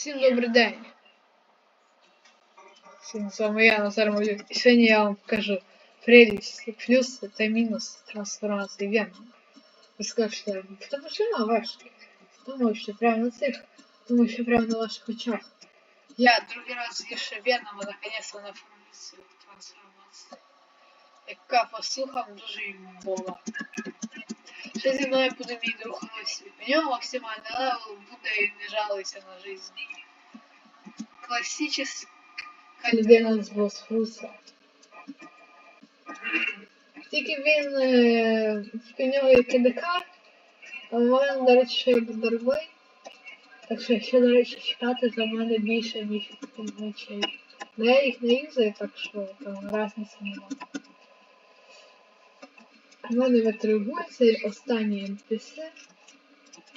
Всім добрий день. Всім з вами я, Назар Малюк. І сьогодні я вам покажу прелість і плюси та мінус трансформації Венома. Ви скажете, тому що на важких. Тому що прямо на цих, тому що прямо на ваших очах. Я другий раз вірше Венома наконец-то на формацію трансформацію. Яка по слухам дуже йому була. Що зі мною буде мій друг Росі? У нього максимальний левел не жалуйся на жизнь. Классическая людина з Босфуса. Тільки він, е, в нього є КДК, а в мене, до речі, ще. Так що, якщо, до речі, читати, в мене більше ніж мечей. Ну я їх не юзаю, так що там разниці немає. У мене витригується останні NPC.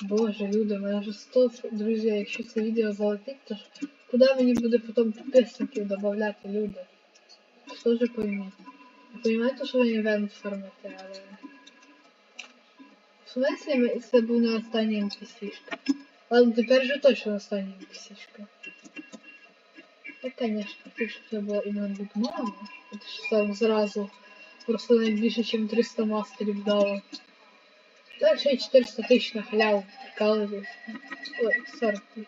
Боже, люди, мене вже 100 друзі, якщо це відео залетить, то ж куди мені буде потім підписників додавати люди? Що ж пойміть? Ви розумієте, що ви івент формати, але... В смысле ми- це був не остання NPC-шка? Ладно, тепер вже точно остання NPC-шка. Так, конечно, якщо це було іменно Бігмама, це ж там зразу просто навіть більше, ніж 300 мастерів дало. Так, ще й 400 тисяч на халяву прикалываюсь. Ой, 40 тисяч.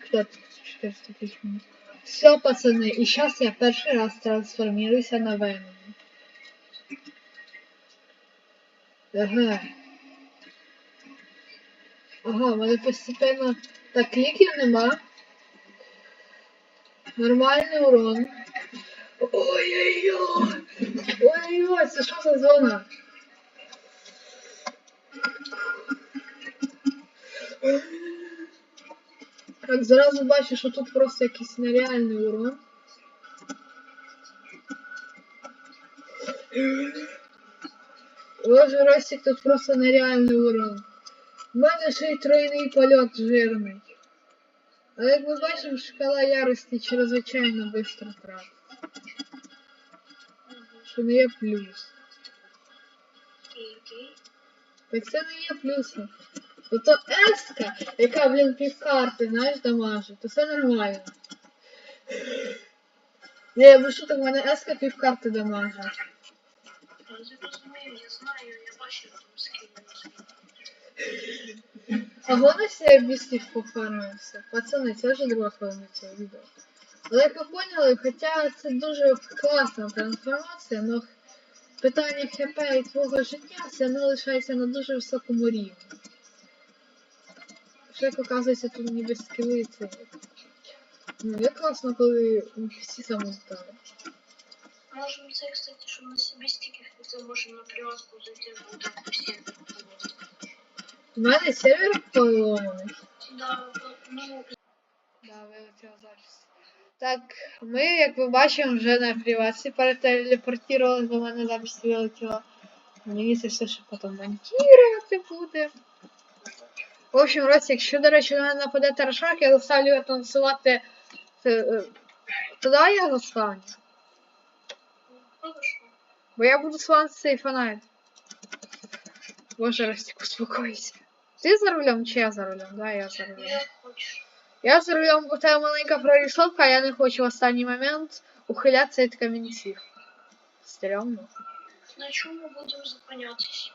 Кто тут 400 тысяч минут? Все, пацаны, и сейчас я первый раз трансформируюсь на Венома. Ага. Ага, в мене постепенно... Так, кліків нема. Нормальний урон. Ой-ой-ой! Ой-ой-ой, це що за зона? Так, зразу бачу, що тут просто якийсь нереальний урон. Боже, Ростик, тут просто нереальний урон. У мене ще й тройний польот жирний. Але як ми бачимо, шкала ярості чрезвичайно швидко тратить. Що не є плюс. Так це не є плюсом. Ото еска, яка, блін, півкарти, знаєш, дамажить, то все нормально. Я без шуток, в мене еска півкарти дамажить. Я розумію, я знаю, я бачив там скільки. А головне я бістів пофармився. Пацани, це вже друга хвилина цього відео. Але як ви поняли, хоча це дуже класна трансформація, але питання ХП і твого життя все не лишається на дуже високому рівні. Як оказується, тут ніби скіли це. Ну, як класно, коли всі самостали. Можемо це, кстати, що на собі стільки це можемо на приватку зайти в так всі. У мене сервер поломаний. Да, ну, Да, вилетіла запись. Так, ми, як ви бачимо, вже на приватці перетелепортували, до мене запись вилетіла. Мені це все ще потім монтувати буде. В общем, Росі, якщо, до речі, на мене нападе Тарашак, я заставлю його танцювати. Це, е, то давай я застану. хорошо. Бо я буду сланці цей фанат. Боже, Ростик, успокойся. Ти за рулем чи я за рулем? Да, я за рулем. Як хочеш. Я за рулем у тебе маленька прорисовка, а я не хочу в останній момент ухилятися від камінців. Стрьомно. На чому ми будемо зупинятись?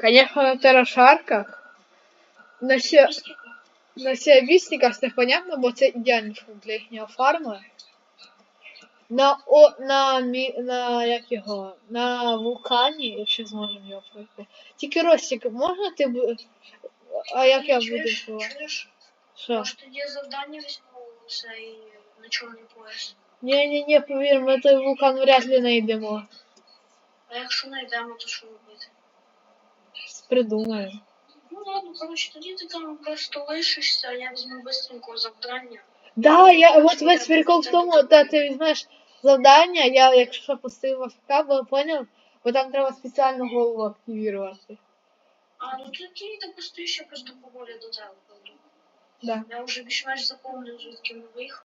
Конечно, на терошарках. На ще на сіабісниках це понятно, бо це ідеальний фунт для їхнього фарму. На о на мі на як його на вулкані, якщо зможемо його пройти. Тільки Ростик, можна ти бу- А як я буду? Чуєш? Що? Може тоді завдання візьму цей на чорний пояс. Ні, ні, ні, повір, ми той вулкан вряд ли знайдемо. А якщо знайдемо, то що робити? Придумаємо. Ну ладно, коротше, тоді ти там просто лишишся, а я візьму быстренько завдання. Да, я от весь прикол в тому, та ти візьмеш завдання, я якщо поставив АФК, бо поняв, бо там треба спеціально голову активувати. А, ну тоді ти просто ще просто по волі до тебе. Да. Я вже більш-менш запомнив, звідки ми виїхали.